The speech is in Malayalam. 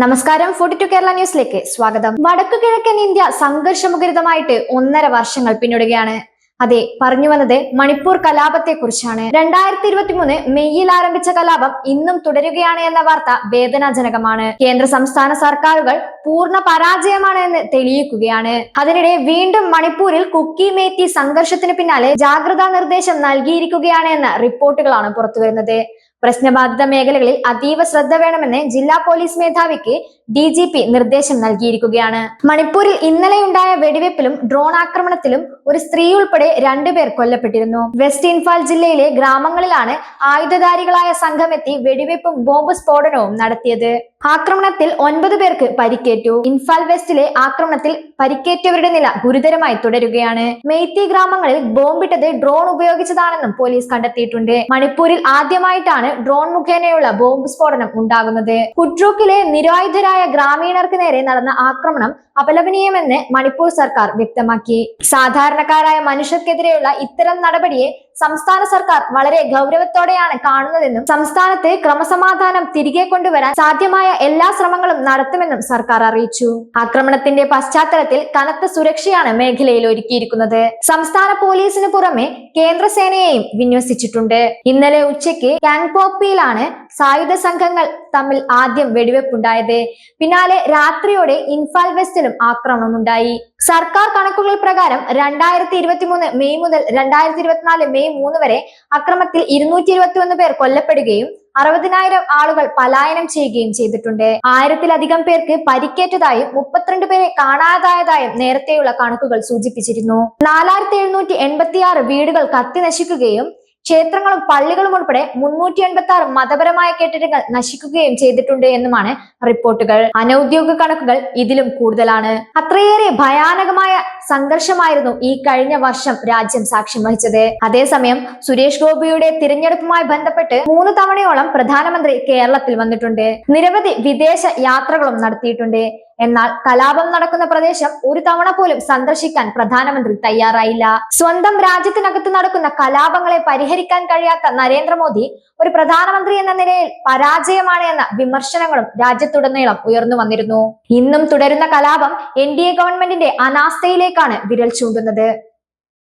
നമസ്കാരം. ഫോർട്ടി ടു കേരള ന്യൂസിലേക്ക് സ്വാഗതം. വടക്കു കിഴക്കൻ ഇന്ത്യ സംഘർഷമുഖരിതമായിട്ട് ഒന്നര വർഷങ്ങൾ പിന്നിടുകയാണ്. അതെ പറഞ്ഞു വന്നത് മണിപ്പൂർ കലാപത്തെ കുറിച്ചാണ് രണ്ടായിരത്തി ഇരുപത്തി മൂന്ന് മെയ്യിൽ ആരംഭിച്ച കലാപം ഇന്നും തുടരുകയാണ് എന്ന വാർത്ത വേദനാജനകമാണ്. കേന്ദ്ര സംസ്ഥാന സർക്കാരുകൾ പൂർണ പരാജയമാണ് എന്ന് തെളിയിക്കുകയാണ്. അതിനിടെ വീണ്ടും മണിപ്പൂരിൽ കുക്കി മേത്തി സംഘർഷത്തിന് പിന്നാലെ ജാഗ്രതാ നിർദ്ദേശം നൽകിയിരിക്കുകയാണ് എന്ന റിപ്പോർട്ടുകളാണ് പുറത്തുവരുന്നത്. പ്രശ്നബാധിത മേഖലകളിൽ അതീവ ശ്രദ്ധ വേണമെന്ന് ജില്ലാ പോലീസ് മേധാവിക്ക് ഡി ജി പി നിർദ്ദേശം നൽകിയിരിക്കുകയാണ്. മണിപ്പൂരിൽ ഇന്നലെയുണ്ടായ വെടിവെപ്പിലും ഡ്രോൺ ആക്രമണത്തിലും ഒരു സ്ത്രീ ഉൾപ്പെടെ രണ്ടുപേർ കൊല്ലപ്പെട്ടിരുന്നു. വെസ്റ്റ് ഇൻഫാൽ ജില്ലയിലെ ഗ്രാമങ്ങളിലാണ് ആയുധധാരികളായ സംഘമെത്തി വെടിവെപ്പും ബോംബ് സ്ഫോടനവും നടത്തിയത്. ആക്രമണത്തിൽ ഒൻപത് പേർക്ക് പരിക്കേറ്റു. ഇൻഫാൽ വെസ്റ്റിലെ ആക്രമണത്തിൽ പരിക്കേറ്റവരുടെ നില ഗുരുതരമായി തുടരുകയാണ്. മെയ്ത്തി ഗ്രാമങ്ങളിൽ ബോംബിട്ടത് ഡ്രോൺ ഉപയോഗിച്ചതാണെന്നും പോലീസ് കണ്ടെത്തിയിട്ടുണ്ട്. മണിപ്പൂരിൽ ആദ്യമായിട്ടാണ് ഡ്രോൺ മുഖേനയുള്ള ബോംബ് സ്ഫോടനം ഉണ്ടാകുന്നത്. കുട്രൂക്കിലെ നിരായുധരായ ഗ്രാമീണർക്ക് നേരെ നടന്ന ആക്രമണം അപലപനീയമെന്ന് മണിപ്പൂർ സർക്കാർ വ്യക്തമാക്കി. സാധാരണക്കാരായ മനുഷ്യർക്കെതിരെയുള്ള ഇത്തരം നടപടിയെ സംസ്ഥാന സർക്കാർ വളരെ ഗൗരവത്തോടെയാണ് കാണുന്നതെന്നും സംസ്ഥാനത്ത് ക്രമസമാധാനം തിരികെ കൊണ്ടുവരാൻ സാധ്യമായ എല്ലാ ശ്രമങ്ങളും നടത്തുമെന്നും സർക്കാർ അറിയിച്ചു. ആക്രമണത്തിന്റെ പശ്ചാത്തലത്തിൽ കനത്ത സുരക്ഷയാണ് മേഖലയിൽ ഒരുക്കിയിരിക്കുന്നത്. സംസ്ഥാന പോലീസിന് പുറമെ കേന്ദ്രസേനയെയും വിന്യസിച്ചിട്ടുണ്ട്. ഇന്നലെ ഉച്ചയ്ക്ക് കാങ്പോപ്പിയിലാണ് സായുധ സംഘങ്ങൾ തമ്മിൽ ആദ്യം വെടിവെപ്പുണ്ടായത്. പിന്നാലെ രാത്രിയോടെ ഇൻഫാൽ വെസ്റ്റിലും ആക്രമണമുണ്ടായി. സർക്കാർ കണക്കുകൾ പ്രകാരം രണ്ടായിരത്തി ഇരുപത്തി മൂന്ന് മെയ് മുതൽ രണ്ടായിരത്തി ഇരുപത്തിനാല് മെയ് മൂന്ന് വരെ അക്രമത്തിൽ ഇരുന്നൂറ്റി ഇരുപത്തി ഒന്ന് പേർ കൊല്ലപ്പെടുകയും അറുപതിനായിരം ആളുകൾ പലായനം ചെയ്യുകയും ചെയ്തിട്ടുണ്ട്. ആയിരത്തിലധികം പേർക്ക് പരിക്കേറ്റതായും മുപ്പത്തിരണ്ട് പേരെ കാണാതായതായും നേരത്തെയുള്ള കണക്കുകൾ സൂചിപ്പിച്ചിരുന്നു. നാലായിരത്തി വീടുകൾ കത്തി നശിക്കുകയും ക്ഷേത്രങ്ങളും പള്ളികളും ഉൾപ്പെടെ മുന്നൂറ്റി എൺപത്തി ആറ് മതപരമായ കെട്ടിടങ്ങൾ നശിക്കുകയും ചെയ്തിട്ടുണ്ട് എന്നുമാണ് റിപ്പോർട്ടുകൾ. അനൌദ്യോഗിക കണക്കുകൾ ഇതിലും കൂടുതലാണ്. അത്രയേറെ ഭയാനകമായ സംഘർഷമായിരുന്നു ഈ കഴിഞ്ഞ വർഷം രാജ്യം സാക്ഷ്യം വഹിച്ചത്. അതേസമയം സുരേഷ് ഗോപിയുടെ തിരഞ്ഞെടുപ്പുമായി ബന്ധപ്പെട്ട് മൂന്ന് തവണയോളം പ്രധാനമന്ത്രി കേരളത്തിൽ വന്നിട്ടുണ്ട്. നിരവധി വിദേശ യാത്രകളും നടത്തിയിട്ടുണ്ട്. എന്നാൽ കലാപം നടക്കുന്ന പ്രദേശം ഒരു തവണ പോലും സന്ദർശിക്കാൻ പ്രധാനമന്ത്രി തയ്യാറായില്ല. സ്വന്തം രാജ്യത്തിനകത്ത് നടക്കുന്ന കലാപങ്ങളെ പരിഹരിക്കാൻ കഴിയാത്ത നരേന്ദ്രമോദി ഒരു പ്രധാനമന്ത്രി എന്ന നിലയിൽ പരാജയമാണ് എന്ന വിമർശനങ്ങളും രാജ്യത്തുടനീളം ഉയർന്നു വന്നിരുന്നു. ഇന്നും തുടരുന്ന കലാപം എൻ ഡി എ ഗവൺമെന്റിന്റെ അനാസ്ഥയിലേക്കാണ് വിരൽ ചൂണ്ടുന്നത്